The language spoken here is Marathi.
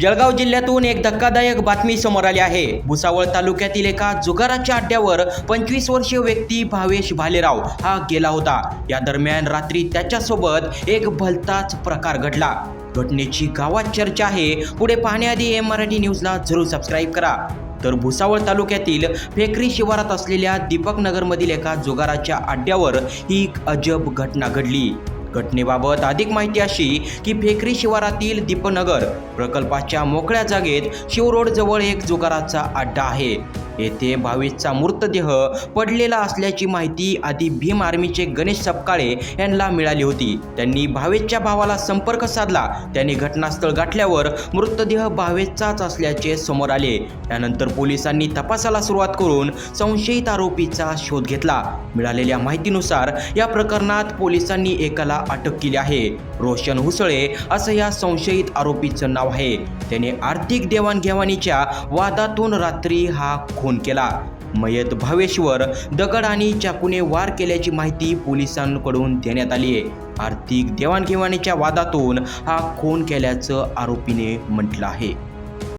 जळगाव जिल्ह्यातून एक धक्कादायक बातमी समोर आली आहे. भुसावळ तालुक्यातील एका जुगाराच्या अड्ड्यावर पंचवीस वर्षीय व्यक्ती भावेश भालेराव हा गेला होता. या दरम्यान रात्री त्याच्यासोबत एक भलताच प्रकार घडला. घटनेची गावात चर्चा आहे. पुढे पाहण्याआधी एम मराठी न्यूजला जरूर सबस्क्राईब करा. तर भुसावळ तालुक्यातील फेकरी शिवारात असलेल्या दीपक नगरमधील एका जुगाराच्या अड्ड्यावर ही अजब घटना घडली. घटनेबाबत अधिक माहिती अशी की फेकरी शिवारातील दीपनगर प्रकल्पाच्या मोकळ्या जागेत शिवरोडजवळ एक जुगाराचा अड्डा आहे. येथे भावेशचा मृतदेह पडलेला असल्याची माहिती आधी भीम आर्मीचे गणेश सपकाळे यांना मिळाली होती. त्यांनी भावेशच्या भावाला संपर्क साधला. त्यांनी घटनास्थळ गाठल्यावर मृतदेह भावेशचाच असल्याचे समोर आले. त्यानंतर पोलिसांनी तपासाला सुरुवात करून संशयित आरोपीचा शोध घेतला. मिळालेल्या माहितीनुसार या प्रकरणात पोलिसांनी एकाला अटक केली आहे. रोशन हुसळे असं या संशयित आरोपीचं नाव आहे. त्याने आर्थिक देवाणघेवाणीच्या वादातून रात्री हा खून केला. मयत भावेश्वर दगड आणि चाकूने वार केल्याची माहिती पोलिसांकडून देण्यात आली आहे. आर्थिक देवाणघेवाणीच्या वादातून हा खून केल्याचं आरोपीने म्हटलं आहे.